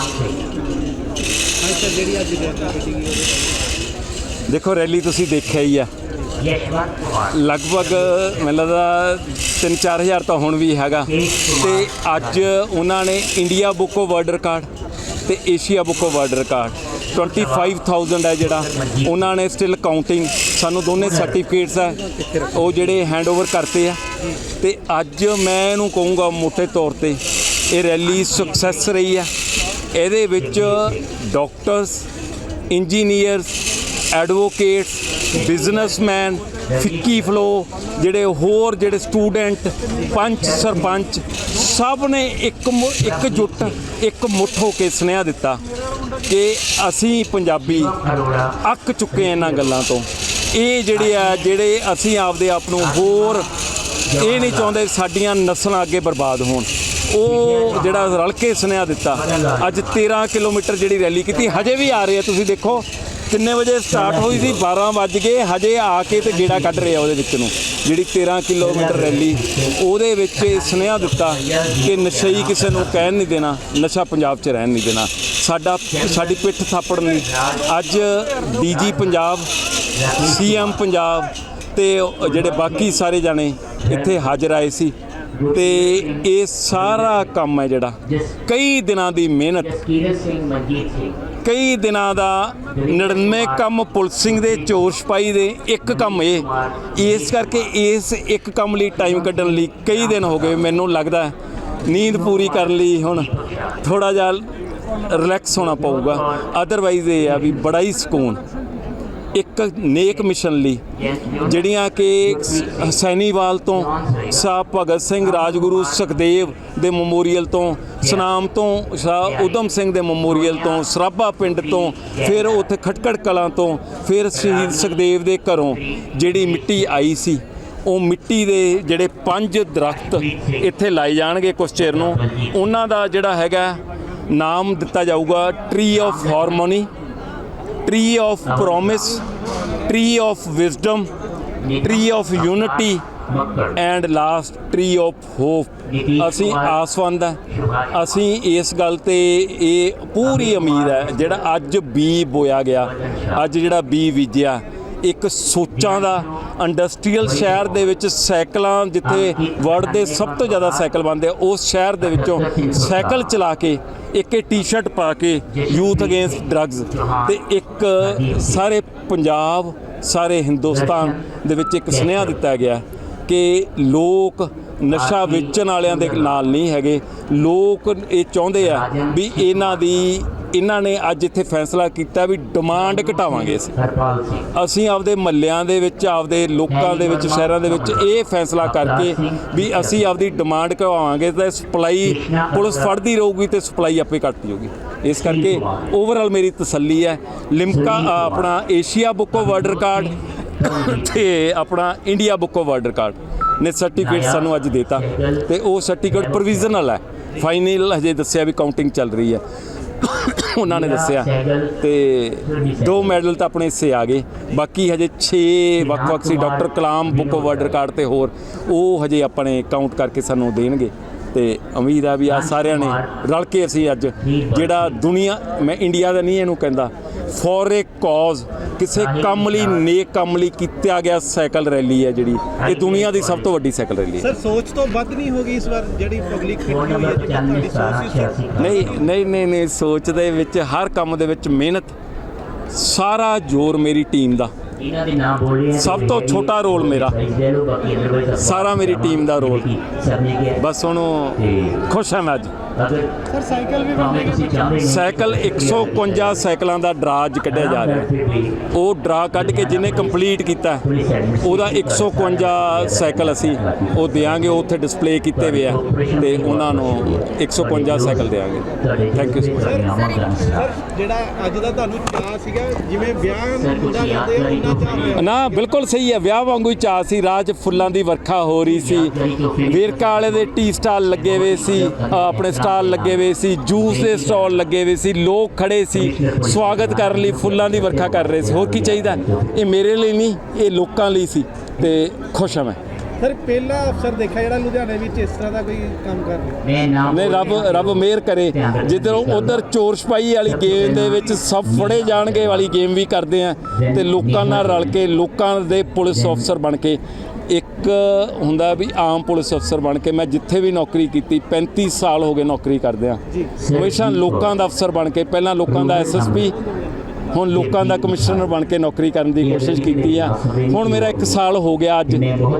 Sir ਜਿਹੜੀ ਅੱਜ rally ਕੱਢੀ ਗਈ ਉਹਦੇ ਦੇਖੋ, ਰੈਲੀ ਤੁਸੀਂ ਦੇਖਿਆ ਹੀ ਆ। ਲਗਭਗ ਮੈਨੂੰ ਲੱਗਦਾ 3-4000 ਤਾਂ ਹੁਣ ਵੀ ਹੈਗਾ। ਤੇ ਅੱਜ ਉਹਨਾਂ ਨੇ India book of world record ਤੇ Asia book of world record 25000 ਹੈ ਜਿਹੜਾ। ਉਹਨਾਂ ਨੇ ਸਟਿਲ ਕਾਊਂਟਿੰਗ ਸਾਨੂੰ ਦੋਨੇ ਸਰਟੀਫਿਕੇਟਸ ਆ। ਉਹ ਜਿਹੜੇ ਹੈਂਡਓਵਰ ਕਰਤੇ ਆ। ਤੇ ਅੱਜ ਮੈਂ ਇਹਨੂੰ ਕਹੂੰਗਾ ਮੋٹے ਤੌਰ ਤੇ, ਇਹ ਰੈਲੀ ਸਕਸੈਸ ਰਹੀ ਆ। ਇਹਦੇ ਵਿੱਚ doctors, engineers, advocates, businessman, FICCI FLO ਜਿਹੜੇ ਹੋਰ ਜਿਹੜੇ ਸਟੂਡੈਂਟ, ਪੰਚ ਸਰਪੰਚ, ਸਭ ਨੇ ਇੱਕ ਮੁ- ਇੱਕਜੁੱਟ ਇੱਕ ਮੁੱਠ ਹੋ ਕੇ ਸੁਨੇਹਾ ਦਿੱਤਾ ਕਿ ਅਸੀਂ ਪੰਜਾਬੀ ਅੱਕ ਚੁੱਕੇ ਇਹਨਾਂ ਗੱਲਾਂ ਤੋਂ। ਇਹ ਜਿਹੜੇ ਆ, ਜਿਹੜੇ ਅਸੀਂ ਆਪਦੇ ਆਪ ਨੂੰ ਹੋਰ ਇਹ ਨਹੀਂ ਚਾਹੁੰਦੇ ਸਾਡੀਆਂ ਨਸਲਾਂ ਅੱਗੇ ਬਰਬਾਦ ਹੋਣ। ਉਹ ਜਿਹੜਾ ਰਲ ਕੇ ਸੁਨੇਹਾ ਦਿੱਤਾ। ਅੱਜ 13 ਕਿਲੋਮੀਟਰ ਜਿਹੜੀ ਰੈਲੀ ਕੀਤੀ, ਹਜੇ ਵੀ ਆ ਰਹੇ ਆ ਤੁਸੀਂ ਦੇਖੋ ਕਿੰਨੇ ਵਜੇ ਸਟਾਰਟ ਹੋਈ ਸੀ 12 ਵੱਜ ਗਏ, ਹਜੇ ਆ ਕੇ ਤੇ ਗੇੜਾ ਕੱਢ ਰਿਹਾ ਉਹਦੇ ਵਿੱਚ ਨੂੰ, ਜਿਹੜੀ 13 ਕਿਲੋਮੀਟਰ ਰੈਲੀ, ਉਹਦੇ ਵਿੱਚ ਸੁਨੇਹਾ ਦਿੱਤਾ ਕਿ ਨਸ਼ਈ ਕਿਸੇ ਨੂੰ ਕਹਿਣ ਨਹੀਂ ਦੇਣਾ, ਨਸ਼ਾ ਪੰਜਾਬ 'ਚ ਰਹਿਣ ਨਹੀਂ ਦੇਣਾ। ਸਾਡਾ, ਸਾਡੀ ਪਿੱਠ ਥਾਪੜ ਨਹੀਂ। ਅੱਜ ਡੀਜੀ ਪੰਜਾਬ, ਸੀਐਮ ਪੰਜਾਬ ਤੇ ਜਿਹੜੇ ਬਾਕੀ ਸਾਰੇ ਜਾਣੇ ਇੱਥੇ ਹਾਜ਼ਰ ਆਏ ਸੀ। ਤੇ ਇਹ ਸਾਰਾ ਕੰਮ ਹੈ ਜਿਹੜਾ। ਕਈ ਦਿਨਾਂ ਦੀ ਮਿਹਨਤ, ਕਈ ਦਿਨਾਂ ਦਾ 99 ਕੰਮ ਪੁਲਿਸਿੰਗ ਦੇ, ਚੋਰ ਸਿਪਾਹੀ ਦੇ, ਇੱਕ ਕੰਮ ਇਹ। ਇਸ ਕਰਕੇ ਇਸ ਇੱਕ ਕੰਮ ਲਈ ਟਾਈਮ ਕੱਢਣ ਲਈ ਕਈ ਦਿਨ ਹੋ ਗਏ। ਮੈਨੂੰ ਲੱਗਦਾ ਨੀਂਦ ਪੂਰੀ ਕਰਨ ਲਈ ਹੁਣ ਥੋੜਾ ਜਿਹਾ ਰਿਲੈਕਸ ਹੋਣਾ ਪਊਗਾ। ਅਦਰਵਾਈਜ਼ ਇਹ ਆ ਵੀ ਬੜਾ ਹੀ ਸਕੂਨ। ਇੱਕ ਨੇਕ ਮਿਸ਼ਨ ਲਈ, ਜਿਹੜੀਆਂ ਕਿ ਸ- ਸੈਨੀਵਾਲ ਤੋਂ ਸ਼ਾਹ ਭਗਤ ਸਿੰਘ ਰਾਜਗੁਰੂ ਸੁਖਦੇਵ ਦੇ ਮੈਮੋਰੀਅਲ ਤੋਂ, ਸਨਾਮ ਤੋਂ ਸ਼ਾਹ ਉਦਮ ਸਿੰਘ ਦੇ ਮੈਮੋਰੀਅਲ ਤੋਂ, ਸਰਾਭਾ ਪਿੰਡ ਤੋਂ, ਫਿਰ ਉੱਥੇ ਖਟਕੜ ਕਲਾਂ ਤੋਂ, ਫਿਰ ਸ਼ਹੀਦ ਸੁਖਦੇਵ ਦੇ ਘਰੋਂ ਜਿਹੜੀ ਮਿੱਟੀ ਆਈ ਸੀ, ਉਹ ਮਿੱਟੀ ਦੇ ਜਿਹੜੇ ਪੰਜ ਦਰਖਤ ਇੱਥੇ ਲਾਏ ਜਾਣਗੇ ਕੁਛ ਚਿਰ ਨੂੰ। ਉਹਨਾਂ ਦਾ ਜਿਹੜਾ ਹੈਗਾ ਨਾਮ ਦਿੱਤਾ ਜਾਊਗਾ tree of harmony tree of promise, tree of wisdom, tree of unity and last tree of hope ਅਸੀਂ ਆਸਵੰਦ ਅਸੀਂ ਇਸ ਗੱਲ ਤੇ ਇਹ ਪੂਰੀ ਉਮੀਦ ਹੈ ਜਿਹੜਾ ਅੱਜ ਬੀ ਬੋਇਆ ਗਿਆ ਅੱਜ ਜਿਹੜਾ ਬੀ ਬੀਜਿਆ ਇੱਕ ਸੋਚਾਂ ਦਾ ਇੰਡਸਟਰੀਅਲ ਸ਼ਹਿਰ ਦੇ ਵਿੱਚ ਸਾਈਕਲਾਂ ਜਿੱਥੇ ਵਰਲਡ ਦੇ ਸਭ ਤੋਂ ਜ਼ਿਆਦਾ ਸਾਈਕਲ ਬਣਦੇ ਆ, ਉਸ ਸ਼ਹਿਰ ਦੇ ਵਿੱਚੋਂ ਸਾਈਕਲ ਚਲਾ ਕੇ, ਇੱਕ ਇਹ ਟੀ-ਸ਼ਰਟ ਪਾ ਕੇ ਯੂਥ ਅਗੇਂਸਟ ਡਰੱਗਸ ਤੇ ਇੱਕ ਸਾਰੇ ਪੰਜਾਬ, ਸਾਰੇ ਹਿੰਦੁਸਤਾਨ ਦੇ ਵਿੱਚ ਇੱਕ ਸੁਨੇਹਾ ਦਿੱਤਾ ਗਿਆ ਕਿ ਲੋਕ ਨਸ਼ਾ ਵੇਚਣ ਵਾਲਿਆਂ ਦੇ ਨਾਲ ਨਹੀਂ ਹੈਗੇ। ਲੋਕ ਇਹ ਚਾਹੁੰਦੇ ਆ ਵੀ ਇਹਨਾਂ ਦੀ ਇਹਨਾਂ ਨੇ ਅੱਜ ਇੱਥੇ ਫੈਸਲਾ ਕੀਤਾ ਵੀ ਡਿਮਾਂਡ ਘਟਾਵਾਂਗੇ ਅਸੀਂ। ਅਸੀਂ ਆਪਦੇ ਮੱਲਿਆਂ ਦੇ ਵਿੱਚ ਆਪਦੇ ਲੋਕਾਂ ਦੇ ਵਿੱਚ ਸ਼ਹਿਰਾਂ ਦੇ ਵਿੱਚ ਇਹ ਫੈਸਲਾ ਕਰਕੇ ਵੀ ਅਸੀਂ ਆਪਦੀ ਡਿਮਾਂਡ ਘਟਾਵਾਂਗੇ ਤੇ ਸਪਲਾਈ ਪੁਲਿਸ ਫੜਦੀ ਰਹੂਗੀ ਤੇ ਸਪਲਾਈ ਆਪੇ ਘਟ ਜਾਊਗੀ ਇਸ ਕਰਕੇ ਓਵਰਆਲ ਮੇਰੀ ਤਸੱਲੀ ਹੈ। ਲਿਮਕਾ ਆਪਣਾ Asia book of world record ਤੇ ਆਪਣਾ India book of world record ਨੇ ਸਰਟੀਫਿਕੇਟ ਸਾਨੂੰ ਅੱਜ ਦਿੱਤਾ। ਤੇ ਉਹ ਸਰਟੀਫਿਕੇਟ ਪ੍ਰੋਵੀਜ਼ਨਲ ਹੈ। ਫਾਈਨਲ ਹਜੇ ਦੱਸਿਆ ਵੀ ਕਾਊਂਟਿੰਗ ਚੱਲ ਰਹੀ ਹੈ। ਉਹਨਾਂ ਨੇ ਦੱਸਿਆ। ਤੇ ਦੋ ਮੈਡਲ ਤਾਂ ਆਪਣੇ ਹਿੱਸੇ ਆ ਗਏ। ਬਾਕੀ ਹਜੇ 6 ਵੱਖ-ਵੱਖ ਸੀ। Doctor Kalam book world record ਤੇ ਹੋਰ। ਉਹ ਹਜੇ ਆਪਣੇ ਕਾਊਂਟ ਕਰਕੇ ਸਾਨੂੰ ਦੇਣਗੇ। ਤੇ ਉਮੀਦ ਆ ਵੀ ਆ ਸਾਰਿਆਂ ਨੇ ਰਲ ਕੇ ਅਸੀਂ ਅੱਜ ਜਿਹੜਾ ਦੁਨੀਆ ਮੈਂ ਇੰਡੀਆ ਦਾ ਨਹੀਂ ਇਹਨੂੰ ਕਹਿੰਦਾ ਫॉर ਏ ਕਾਜ਼ ਕਿਸੇ ਕੰਮ ਲਈ ਨੇਕ ਕੰਮ ਲਈ ਕੀਤਾ ਗਿਆ ਸਾਈਕਲ ਰੈਲੀ ਹੈ ਜਿਹੜੀ। ਇਹ ਦੁਨੀਆ ਦੀ ਸਭ ਤੋਂ ਵੱਡੀ ਸਾਈਕਲ ਰੈਲੀ ਹੈ। ਸਰ ਸੋਚ ਤੋਂ ਵੱਧ ਨਹੀਂ ਹੋ ਗਈ ਇਸ ਵਾਰ ਜਿਹੜੀ ਪਬਲਿਕ ਹੋਈ ਹੈ ਨੰਬਰ ਜਿਹੜੀ ਤੁਹਾਡੀ ਸੋਚ ਸੀ 94 ਨਹੀਂ ਨਹੀਂ ਨਹੀਂ ਨਹੀਂ ਸੋਚ ਦੇ ਵਿੱਚ ਹਰ ਕੰਮ ਦੇ ਵਿੱਚ ਮਿਹਨਤ ਸਾਰਾ ਜ਼ੋਰ ਮੇਰੀ ਟੀਮ ਦਾ। ਇਹਨਾਂ ਦੇ ਨਾਮ ਬੋਲੇ ਸਭ ਤੋਂ ਛੋਟਾ ਰੋਲ ਮੇਰਾ। ਸਾਰਾ ਮੇਰੀ ਟੀਮ ਦਾ ਰੋਲ। ਬਸ ਹੁਣ ਖੁਸ਼ ਹਾਂ ਮੈਂ ਅੱਜ ਸਰ ਸਾਈਕਲ ਵੀ ਹੋ ਸਾਈਕਲ 151 ਸਾਈਕਲਾਂ ਦਾ ਡਰਾ ਅੱਜ ਕੱਢਿਆ ਜਾ ਰਿਹਾ। ਉਹ ਡਰਾ ਕੱਢ ਕੇ ਜਿਹਨੇ ਕੰਪਲੀਟ ਕੀਤਾ ਉਹਦਾ 151 ਸਾਈਕਲ ਅਸੀਂ ਉਹ ਦੇਾਂਗੇ ਉੱਥੇ ਡਿਸਪਲੇ ਕੀਤੇ ਹੋਏ ਆ ਤੇ ਉਹਨਾਂ ਨੂੰ 151 ਸਾਈਕਲ ਦੇਾਂਗੇ ਥੈਂਕ ਯੂ ਸਰ ਜਿਹੜਾ ਅੱਜ ਦਾ ਤੁਹਾਨੂੰ ਚਾਹ ਸੀਗਾ ਜਿਵੇਂ ਵਿਆਹ ਨੂੰ ਮੁੰਡਾ ਕਰਦੇ ਆ ਉਹਨਾਂ ਚਾਹ ਹੋਇਆ। ਨਾ ਬਿਲਕੁਲ ਸਹੀ ਹੈ ਵਿਆਹ ਵਾਂਗੂ ਹੀ ਚਾਅ ਸੀ ਰਾਜ ਫੁੱਲਾਂ ਦੀ ਵਰਖਾ ਹੋ ਰਹੀ ਸੀ। ਵੇਰਕਾ ਵਾਲੇ ਦੇ ਟੀ ਸਟਾਲ ਲੱਗੇ ਹੋਏ ਸੀ ਆਪਣੇ ਸਟਾਲ ਲੱਗੇ ਹੋਏ ਸੀ ਜੂਸ ਦੇ ਸਟਾਲ ਲੱਗੇ ਹੋਏ ਸੀ ਲੋਕ ਖੜੇ ਸੀ ਸਵਾਗਤ ਕਰਨ ਲਈ ਫੁੱਲਾਂ ਦੀ ਵਰਖਾ ਕਰ ਰਹੇ ਸੀ। ਹੋਰ ਕੀ ਚਾਹੀਦਾ? ਇਹ ਮੇਰੇ ਲਈ ਨਹੀਂ ਇਹ ਲੋਕਾਂ ਲਈ ਸੀ ਤੇ ਖੁਸ਼ ਹਾਂ ਮੈਂ। ਸਰ ਪਹਿਲਾ ਅਫਸਰ ਦੇਖਿਆ ਜਿਹੜਾ ਲੁਧਿਆਣੇ ਵਿੱਚ ਇਸ ਤਰ੍ਹਾਂ ਦਾ ਕੋਈ ਕੰਮ ਕਰ ਰਿਹਾ। ਨਹੀਂ ਰੱਬ ਰੱਬ ਮਿਹਰ ਕਰੇ। ਜਿੱਧਰ ਉਧਰ ਚੋਰ ਛਪਾਈ ਵਾਲੀ ਗੇਮ ਦੇ ਵਿੱਚ ਸਭ ਫੜੇ ਜਾਣਗੇ ਵਾਲੀ ਗੇਮ ਵੀ ਕਰਦੇ ਆ ਤੇ ਲੋਕਾਂ ਨਾਲ ਰਲ ਕੇ ਲੋਕਾਂ ਦੇ ਪੁਲਿਸ ਅਫਸਰ ਬਣ ਕੇ ਇੱਕ ਹੁੰਦਾ ਵੀ ਆਮ ਪੁਲਿਸ ਅਫਸਰ ਬਣ ਕੇ ਮੈਂ ਜਿੱਥੇ ਵੀ ਨੌਕਰੀ ਕੀਤੀ 35 ਸਾਲ ਹੋ ਗਏ ਨੌਕਰੀ ਕਰਦਿਆਂ ਹਮੇਸ਼ਾ ਲੋਕਾਂ ਦਾ ਅਫਸਰ ਬਣ ਕੇ ਪਹਿਲਾਂ ਲੋਕਾਂ ਦਾ ਐਸਐਸਪੀ ਹੁਣ ਲੋਕਾਂ ਦਾ ਕਮਿਸ਼ਨਰ ਬਣ ਕੇ ਨੌਕਰੀ ਕਰਨ ਦੀ ਕੋਸ਼ਿਸ਼ ਕੀਤੀ ਆ। ਹੁਣ ਮੇਰਾ ਇੱਕ ਸਾਲ ਹੋ ਗਿਆ ਅੱਜ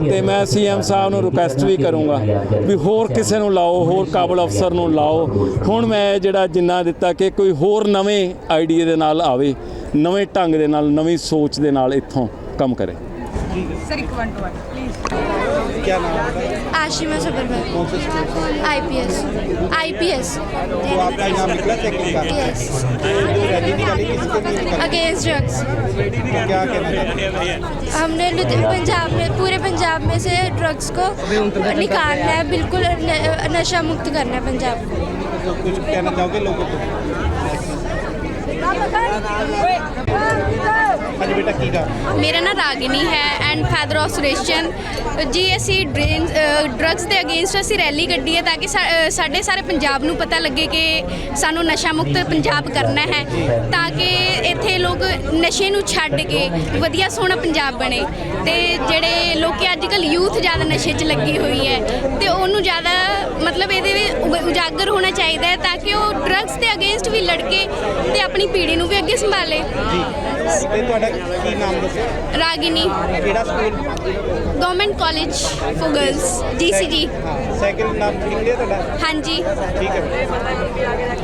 ਤੇ ਮੈਂ ਸੀਐਮ ਸਾਹਿਬ ਨੂੰ ਰਿਕੁਐਸਟ ਵੀ ਕਰੂੰਗਾ ਵੀ ਹੋਰ ਕਿਸੇ ਨੂੰ ਲਾਓ ਹੋਰ ਕਾਬਲ ਅਫਸਰ ਨੂੰ ਲਾਓ। ਹੁਣ ਮੈਂ ਜਿਹੜਾ ਜਿੰਨਾ ਦਿੱਤਾ ਕਿ ਕੋਈ ਹੋਰ ਨਵੇਂ ਆਈਡੀਆ ਦੇ ਨਾਲ ਆਵੇ ਨਵੇਂ ਢੰਗ ਦੇ ਨਾਲ ਨਵੀਂ ਸੋਚ ਦੇ ਨਾਲ ਇੱਥੋਂ ਕੰਮ ਕਰੇ। ਸਰ ਇੱਕ ਵਨ ਟੂ क्या नाम है Ashima Sabar I P S I P S against drugs हमने पंजाब में पूरे पंजाब में से ड्रग्स को निकालना है बिल्कुल नशा मुक्त करना है पंजाब को। कुछ कहना चाहोगे लोगों को? ਮੇਰਾ ਨਾਮ ਰਾਗਿਨੀ ਹੈ ਐਂਡ ਫਾਦਰ ਆਫ ਸੁਰੇਸ਼ਨ ਜੀ, ਅਸੀਂ ਡਰੱਗਸ ਦੇ ਅਗੇਂਸਟ ਅਸੀਂ ਰੈਲੀ ਕੱਢੀ ਹੈ ਤਾਂ ਕਿ ਸਾਡੇ ਸਾਰੇ ਪੰਜਾਬ ਨੂੰ ਪਤਾ ਲੱਗੇ ਕਿ ਸਾਨੂੰ ਨਸ਼ਾ ਮੁਕਤ ਪੰਜਾਬ ਕਰਨਾ ਹੈ ਤਾਂ ਕਿ ਇੱਥੇ ਲੋਕ ਨਸ਼ੇ ਨੂੰ ਛੱਡ ਕੇ ਵਧੀਆ ਸੋਹਣਾ ਪੰਜਾਬ ਬਣੇ। ਤੇ ਜਿਹੜੇ ਲੋਕ ਅੱਜ ਕੱਲ ਯੂਥ ਜ਼ਿਆਦਾ ਨਸ਼ੇ 'ਚ ਲੱਗੀ ਹੋਈ ਹੈ ਤੇ ਉਹਨੂੰ ਜ਼ਿਆਦਾ ਮਤਲਬ ਇਹਦੇ ਵਿੱਚ ਉਜਾਗਰ ਹੋਣਾ ਚਾਹੀਦਾ ਹੈ ਤਾਂ ਕਿ ਉਹ ਡਰੱਗਸ ਦੇ ਅਗੇਂਸਟ ਵੀ ਲੜ ਕੇ ਤੇ ਆਪਣੀ ਪੀੜ੍ਹੀ ਪੀੜ੍ਹੀ ਨੂੰ ਵੀ ਅੱਗੇ ਸੰਭਾਲੇ। ਜੀ। ਤੇ ਤੁਹਾਡਾ ਕੀ ਨਾਮ ਦੱਸਿਆ? ਰਾਗਿਨੀ ਕਿਹੜਾ school? Government college for girls DCG second ਨਾਮ ਕਲੀਅਰ ਤੁਹਾਡਾ? ਹਾਂਜੀ। ਠੀਕ ਹੈ।